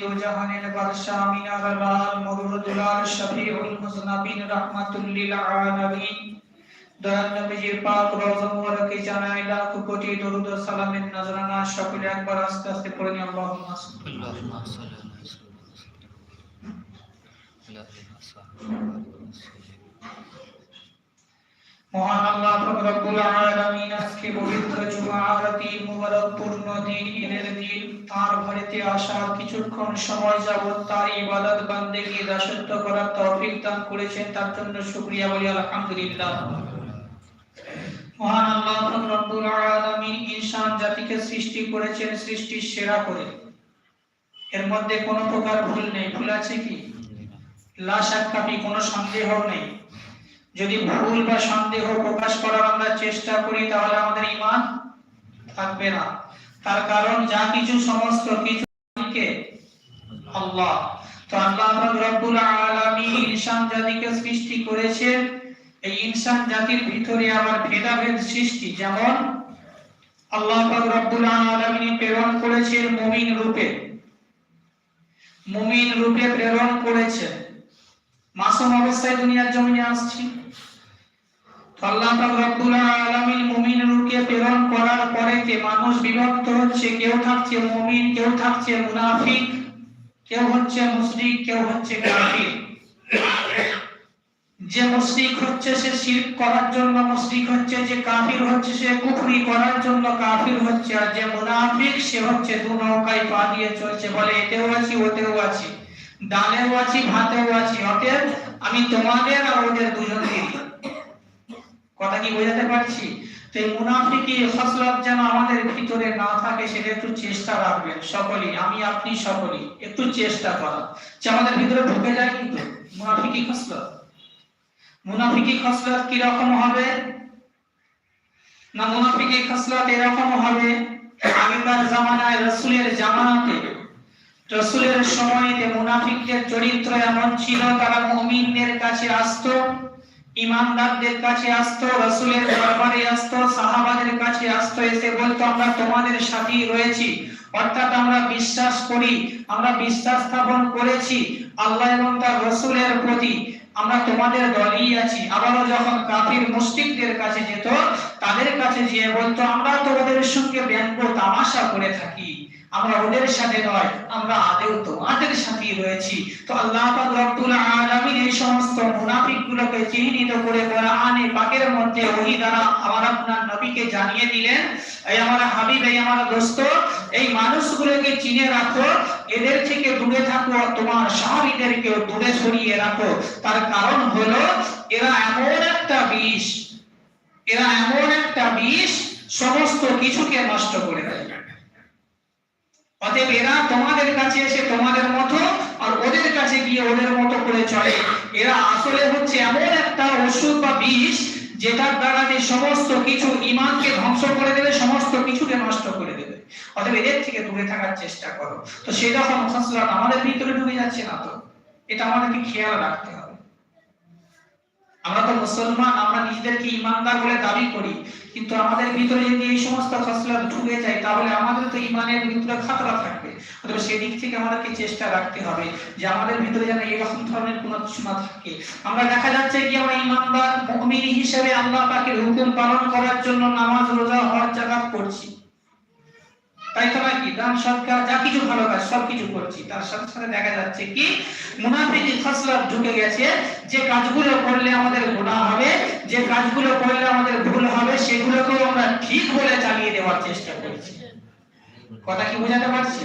দু জাহানের বাদশাহ আমিন আগরওয়াল মগরুদুলার শফিউল মুসনাবিন রাহমাতুল লিল আলামিন। দয়াল নবীজির পাক রওজা মুবারকে জানাই লাখ কোটি দরুদ ও সালামের নজরানা সকলে একবার আস্তে আস্তে পড়ে নিন আল্লাহুম্মা সাল্লি। আলা মহান আল্লাহ রব্বুল আলামিন আজকে পবিত্র দিন ঈদের দিন, তার ঘরেতে আসার কিছুক্ষণ সময় যাবত তার ইবাদত বান্দেগি দাসত্ব করার তৌফিক দান করেছেন, তার জন্য শুকরিয়া বলি, আলহামদুলিল্লাহ। মহান আল্লাহ রব্বুল আলামিন ইনসান জাতিকে সৃষ্টি করেছেন, সৃষ্টির সেরা করে। এর মধ্যে কোনো প্রকার ভুল নেই, ভুল আছে কি? লা শাক্কাফি কোনো সন্দেহ নেই। যদি ভুল বা সন্দেহ প্রকাশ করার আমরা চেষ্টা করি, তাহলে আমাদের ইমান থাকবে না। তার কারণ যা কিছু সমস্ত কিছু আল্লাহ, তো আল্লাহ রব্বুল আলামিন ইনসান জাতিকে সৃষ্টি করেছেন এই ইনসান জাতির ভিতরে আবার ভেদাভেদ সৃষ্টি, যেমন আল্লাহ রব্বুল আলামিন প্রেরণ করেছেন মুমিন রূপে। মুমিন রূপে প্রেরণ করেছেন। মাসুম অবস্থায় দুনিয়ার জমিনে আসছি। আল্লাহ রব্বুল আলামিন মুমিন রূপে প্রেরণ করার পরেতে মানুষ বিভক্ত হচ্ছে, কেউ থাকছে মুমিন, কেউ থাকছে মুনাফিক, কেউ হচ্ছে মুশরিক, কেউ হচ্ছে কাফির। যে মুশরিক হচ্ছে সে শিরক করার জন্য মুশরিক হচ্ছে, যে কাফির হচ্ছে সে কুফরি করার জন্য কাফির হচ্ছে, আর যে মুনাফিক সে হচ্ছে দু নৌকায় পা দিয়ে চলছে, বলে এতেও আছি, ওতেও আছি। ডালেও আছি ভাতেও আছি অতএব আমি তোমাদের আর ওদের দুজনেরই কথা কি বোঝাতে পারছি? তো এই মুনাফিকি খসলত যেন আমাদের ভিতরে না থাকে, সেটা একটু চেষ্টা রাখবেন সকলেই, আমি, আপনি সকলেই, একটু চেষ্টা করা। যে আমাদের ভিতরে ঢুকে যায় কিন্তু মুনাফিকি খসলত মুনাফিকি খসলত কি রকম হবে? না মুনাফিকি খসলত এরকম হবে, আগেকার জামানায় রসুলের জামানাতে রসুলের সময়তে মুনাফিকদের চরিত্র এমন ছিল, তারা মুমিনদের কাছে আসতো, ইমানদারদের কাছে আসতো, রসুলের দরবারে আসতো, সাহাবাদের কাছে আসতো, এসে বলতো, আমরা তোমাদের সাথেই রয়েছি। অর্থাৎ আমরা বিশ্বাস করি, আমরা বিশ্বাস স্থাপন করেছি, আল্লাহ এবং তার রসুলের প্রতি আমরা তোমাদের দলই আছি। আবারও যখন কাফির মুশরিকদের কাছে যেত, তাদের কাছে গিয়ে বলতো, আমরা তোমাদের সঙ্গে ব্যঙ্গ তামাশা করে থাকি। আমরা ওদের সাথে নয়, আমরা আদেও তোমাদের সাথেই রয়েছি। তো আল্লাহ পাক রব্বুল আলামিন এই সমস্ত মুনাফিকগুলোকে চিহ্নিত করে কোরআনে পাকের মধ্যে ওহী দ্বারা আমার আপনার নবীকে জানিয়ে দিলেন, এই আমার হাবিব, এই আমার দোস্ত, এই মানুষগুলোকে চিনে রাখো, এদের থেকে দূরে থাকো, তোমার সাহাবীদেরকেও দূরে সরিয়ে রাখো। তার কারণ হলো, এরা এমন একটা বিষ, এরা এমন একটা বিষ, সমস্ত কিছুকে নষ্ট করে দেয় অতএব এরা তোমাদের কাছে এসে তোমাদের মতো আর ওদের কাছে গিয়ে ওদের মতো করে চলে। এরা আসলে হচ্ছে এমন একটা ওষুধ বা বিষ যেটার দ্বারা যে সমস্ত কিছু ইমানকে ধ্বংস করে দেবে, সমস্ত কিছুকে নষ্ট করে দেবে। অতএব এদের থেকে দূরে থাকার চেষ্টা করো। তো সেই রকম আমাদের ভিতরে ঢুকে যাচ্ছে না তো। এটা আমাদেরকে খেয়াল রাখতে হবে। আমরা তো মুসলমান, আমরা নিজেদেরকে ইমানদার বলে দাবি করি। কিন্তু আমাদের ভিতরে যদি এই সমস্ত খসলাত ঢুকে যায়, তাহলে আমাদের তো ইমানের ভিতরে খাতরা থাকবে। অতএব সেদিক থেকে আমাদেরকে চেষ্টা রাখতে হবে যে আমাদের ভিতরে যেন এরকম ধরনের কোনো কিছু না থাকে। আমরা দেখা যাচ্ছে কি, আমরা ইমানদার মুমিন হিসেবে আল্লাহ পাকের হুকুম পালন করার জন্য নামাজ, রোজা, হজ, জাকাত করছি তাই তো নাকি দান সৎকার যা কিছু ভালো কাজ সব কিছু করছি। তার সাথে সাথে দেখা যাচ্ছে কি, মুনাফিকি খসলাত ঢুকে গেছে। যে কাজগুলো করলে আমাদের গুনাহ হবে, যে কাজগুলো করলে আমাদের ভুল হবে, সেগুলোকেও আমরা ঠিক বলে চালিয়ে দেওয়ার চেষ্টা করছি। কথা কি বোঝাতে পারছি?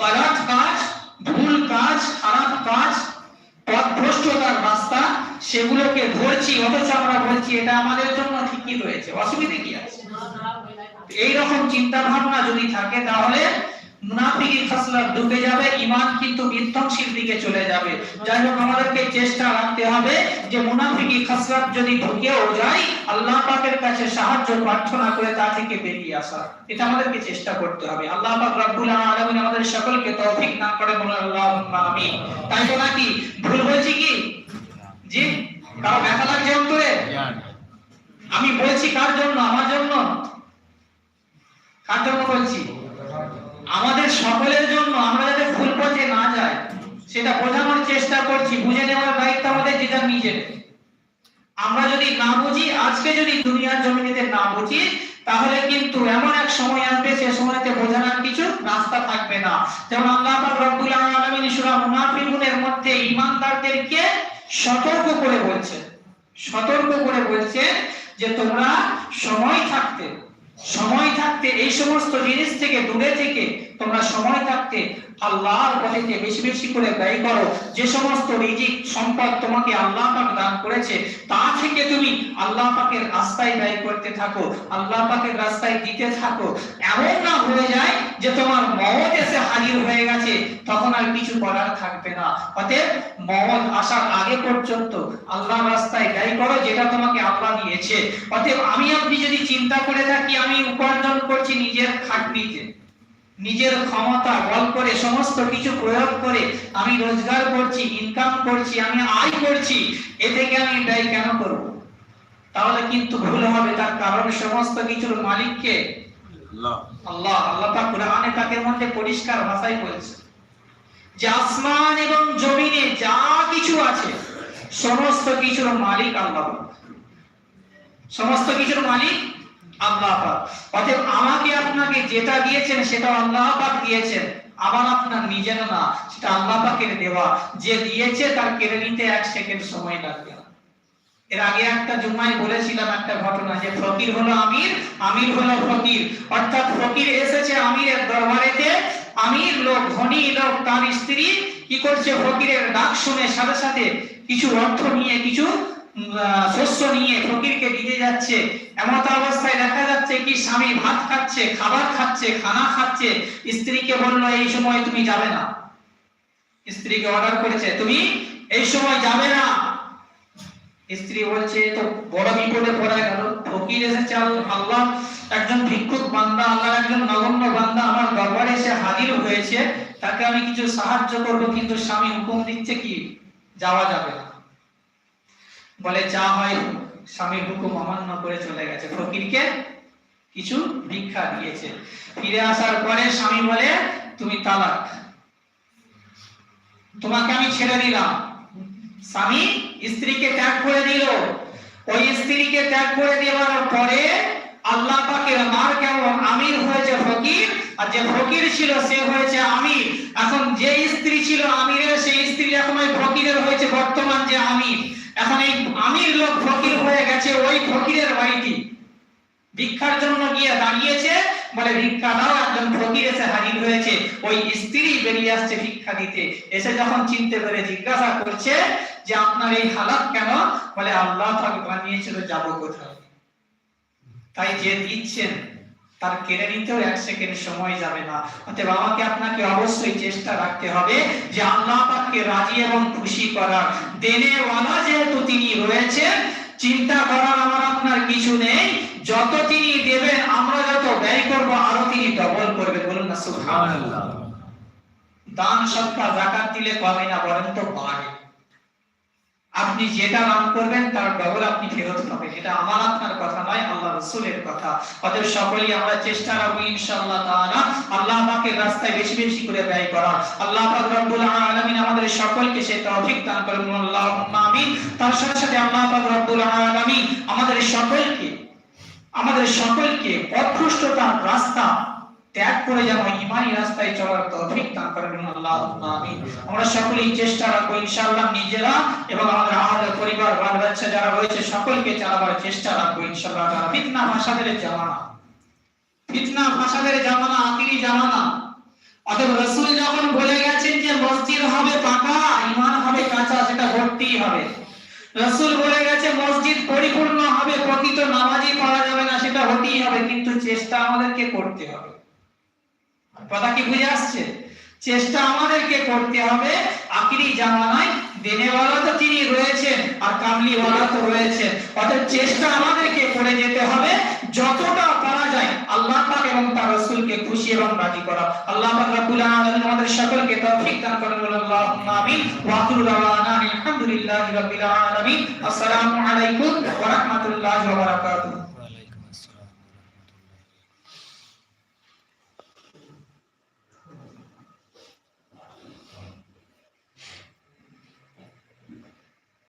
পারাত কাজ, ভুল কাজ, খারাপ কাজ, পথভ্রষ্টতার রাস্তা সেগুলোকে ধরছি, অথচ আমরা বলছি এটা আমাদের জন্য ঠিকই রয়েছে। অসুবিধে কি আছে? এই রকম চিন্তা ভাবনা যদি থাকে, তাহলে মুনাফিকি খসলত ডুবে যাবে, ঈমান কিন্তু বিধ্বংসীর দিকে চলে যাবে। যাই হোক, আমাদেরকে চেষ্টা রাখতে হবে যে মুনাফিকি খসলত যদি ঢুকেও যায়, আল্লাহ পাকের কাছে সাহায্য, প্রার্থনা করে তা থেকে বেরিয়ে আসা। এটা আমাদেরকে চেষ্টা করতে হবে। আল্লাহ পাক রব্বুল আলামিন আমাদের সকলকে তৌফিক দান করে বলে আল্লাহুম্মা আমিন। তাই তো নাকি? ভুল বলছি কি? জি কারও ব্যথা লাগছে অন্তরে? আমি বলছি কার জন্য? আমার জন্য? কার জন্য বলছি? আমাদের সকলের জন্য আমরা সেটা বোঝানোর চেষ্টা করছি বুঝে নেওয়ার দায়িত্ব আমাদের যেটা নিজের। আমরা যদি না বুঝি আজকে যদি দুনিয়ার জমিনেতে না বুঝি তাহলে কিন্তু এমন এক সময় আসবে সে সময়তে বোঝানোর কিছু রাস্তা থাকবে না। যেমন আল্লাহ পাক রব্বুল আলামিন সূরা মুনাফিকুনের মধ্যে ঈমানদারদেরকে সতর্ক করে বলছেন সতর্ক করে বলছেন যে তোমরা সময় থাকতে সময় থাকতে এই সমস্ত জিনিস থেকে দূরে থেকে তোমরা সময় থাকতে আল্লাহর পথে বেশি বেশি করে ব্যয় করো। যে সমস্ত রিজিক, সম্পদ তোমাকে আল্লাহ পাক দান করেছে, তা থেকে তুমি আল্লাহ পাকের রাস্তায় ব্যয় করতে থাকো, আল্লাহ পাকের রাস্তায় দিতে থাকো। এমন না হয়ে যায় যে তোমার মত এসে হাজির হয়ে গেছে, তখন আর কিছু করার থাকবে না। অতএব মত আসার আগে পর্যন্ত আল্লাহ রাস্তায় ব্যয় করো, যেটা তোমাকে আল্লাহ দিয়েছে। অতএব আমি আপনি যদি চিন্তা করে থাকি, আমি উপার্জন করছি নিজের খাটনিতে। নিজের ক্ষমতা বল করে সমস্ত কিছু প্রয়োগ করে আমি রোজগার করছি ইনকাম করছি আমি আয় করছি এ থেকে আমি ব্যয় কেন করব? তাহলে কিন্তু ভুল হবে তার কারণ সমস্ত কিছুর মালিককে আল্লাহ। আল্লাহ তা কোরআনে পাকের মধ্যে পরিষ্কার ভাষায় বলছে যে আসমান এবং জমিনে যা কিছু আছে সমস্ত কিছুর মালিক আল্লাহ। সমস্ত কিছুর মালিক আল্লাহ পাক। আমাকে আপনাকে যেটা দিয়েছেন সেটা আল্লাহ পাক দিয়েছেন। আমার আপনার নিজের না, সেটা আল্লাহ পাকের দেওয়া। যে দিয়েছে তার কেড়ে নিতে এক সেকেন্ড সময় লাগবে। এর আগে একটা জুমায় বলেছিলাম একটা ঘটনা যে ফকির হলো আমির আমির হলো ফকির। অর্থাৎ ফকির এসেছে আমিরের দরবারেতে। আমির লোক, ধনী লোক, তার স্ত্রী কি করছে? ফকিরের ডাক শুনে সাথে সাথে কিছু অর্থ নিয়ে কিছু শস্য নিয়ে ফকিরকে দিতে যাচ্ছে। এমত অবস্থায় দেখা যাচ্ছে কি স্বামী ভাত খাচ্ছে, খাবার খাচ্ছে, খানা খাচ্ছে। স্ত্রীকে এই সময় তুমি যাবে না। স্ত্রীকে অর্ডার করেছে, তুমি এই সময় যাবে না। স্ত্রী বলছে, তো বড় বিপদে পড়া গেল। ফকির এসেছে আল- আল্লাহ একজন ভিক্ষুক বান্দা আল্লাহর একজন নগণ্য বান্দা। আমার দরবারে এসে হাজির হয়েছে। তাকে আমি কিছু সাহায্য করব, কিন্তু স্বামী হুকুম দিচ্ছে কি? যাওয়া যাবে না। বলে, যা হয় স্বামীর হুকুম অমান্য করে চলে গেছে। ফকিরকে কিছু ভিক্ষা দিয়েছে। ফিরে আসার পরে স্বামী বলে, তুমি তালাক। তোমাকে আমি ছেড়ে দিলাম। স্বামী স্ত্রীকে ত্যাগ করে দিল। ওই স্ত্রীকে ত্যাগ করে দেওয়ার পরে আল্লাহ পাকের মার কেমন আমির হয়েছে ফকির, আর যে ফকির ছিল সে হয়েছে আমির। এখন যে স্ত্রী ছিল আমিরের, সেই স্ত্রী এখন ওই ফকিরের হয়েছে, বর্তমান যে আমির। এখন এই আমির লোক ফকির হয়ে গেছে, ওই ফকিরের বাড়িটি। ভিক্ষার জন্য গিয়ে দাঁড়িয়েছে, বলে, ভিক্ষা দাও একজন ফকির এসে হাজির হয়েছে। ওই স্ত্রী বেরিয়ে আসছে ভিক্ষা দিতে। এসে যখন চিনতে পেরে জিজ্ঞাসা করছে যে, আপনার এই হালাত কেন? বলে, আল্লাহ বানিয়েছিল যাব কোথায় তাই যে দিচ্ছেন তার কেড়ে নিতেও এক সেকেন্ড সময় যাবে না। অতএব আমাকে আপনাকে অবশ্যই চেষ্টা রাখতে হবে যে আল্লাহ পাককে রাজি এবং খুশি করার। দেনেওয়ালা যেহেতু তিনি রয়েছেন চিন্তা করার আমার আপনার কিছু নেই। যত তিনি দেবেন আমরা যত ব্যয় করব আরও তিনি ডবল করবেন। বলুন না সুবহানাল্লাহ। দান সৎকা জাকাত দিলে কমে না বরং তো বাড়ে। আপনি যেটা দান করবেন, তার ডবল আপনি ফেরত পাবেন। এটা আমার আপনার কথা নয়, আল্লাহ রসুলের কথা। অতএব সকলেই আমরা চেষ্টা রাখব, ইনশাআল্লাহ তাআলা, আল্লাহ পাকের রাস্তায় বেশি বেশি করে ব্যয় করা আল্লাহ পাক রব্বুল আলামিন আমাদের সকলকে সেই তৌফিক দান করুন, আল্লাহুম্মা আমিন। তার সাথে সাথে আল্লাহ পাক রব্বুল আলামিন আমাদের সকলকে আমাদের সকলকে অভ্রষ্টতার রাস্তা ত্যাগ করে যেন ইমানি রাস্তায় চলার তৌফিক দান করেন আল্লাহুম্মা আমিন। আমরা সকলেই চেষ্টা রাখব, ইনশাআল্লাহ নিজেরা এবং আমাদের আমাদের পরিবার, বাল বাচ্চা যারা রয়েছে, সকলকে চালাবার চেষ্টা রাখব, ইনশাআল্লাহ তাআলা ফিতনা ফাসাদের জামানা। ফিতনা ফাসাদের জামানা আখিরি জামানা। অতএব রাসূল যখন বলে গেছেন যে মসজিদ হবে পাকা, ঈমান হবে কাঁচা, সেটা ভর্তিই হবে। রাসূল বলে গেছে, মসজিদ পরিপূর্ণ হবে প্রকৃত নামাজই পড়া যাবে না, সেটা হতেই হবে, কিন্তু চেষ্টা আমাদেরকে করতে হবে। কথা কি বুঝে আসছে? চেষ্টা আমাদেরকে করতে হবে। আখিরি জামানায় দেনেওয়ালা তো তিনি রয়েছেন আর কামলিওয়ালা তো রয়েছেন। অতএব চেষ্টা আমাদেরকে করে যেতে হবে। যতটা পারা যায় আল্লাহ পাক এবং তার রাসূলকে খুশি এবং রাজি করা। আল্লাহ পাক রব্বুল আলামিন আমাদের সকলকে তৌফিক দান করুন। আল্লাহুম্মা আমিন। ওয়া আখিরু দাওয়ানা আলহামদুলিল্লাহি রাব্বিল আলামিন। আসসালামু আলাইকুম ওয়া রাহমাতুল্লাহি ওয়া বারাকাতুহু।